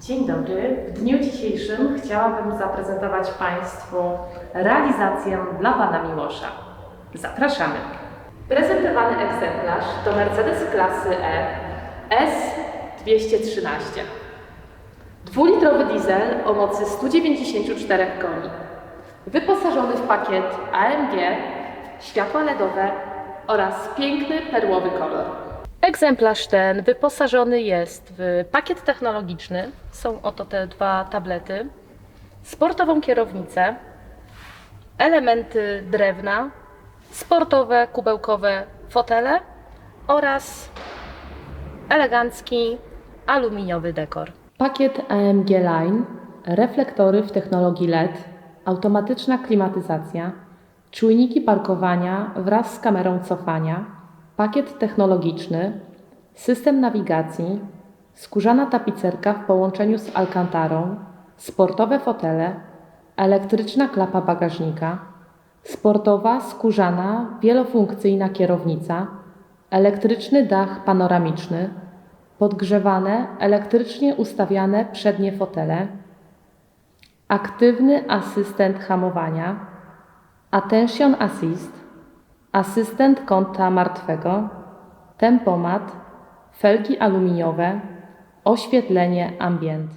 Dzień dobry. W dniu dzisiejszym chciałabym zaprezentować Państwu realizację dla Pana Miłosza. Zapraszamy. Prezentowany egzemplarz to Mercedes klasy E S213. Dwulitrowy diesel o mocy 194 koni. Wyposażony w pakiet AMG, światła LEDowe oraz piękny perłowy kolor. Egzemplarz ten wyposażony jest w pakiet technologiczny, są oto te dwa tablety, sportową kierownicę, elementy drewna, sportowe, kubełkowe fotele oraz elegancki aluminiowy dekor. Pakiet AMG Line, reflektory w technologii LED, automatyczna klimatyzacja, czujniki parkowania wraz z kamerą cofania, pakiet technologiczny, system nawigacji, skórzana tapicerka w połączeniu z alkantarą, sportowe fotele, elektryczna klapa bagażnika, sportowa, skórzana, wielofunkcyjna kierownica, elektryczny dach panoramiczny, podgrzewane, elektrycznie ustawiane przednie fotele, aktywny asystent hamowania, attention assist, asystent kąta martwego, tempomat, felgi aluminiowe, oświetlenie ambient.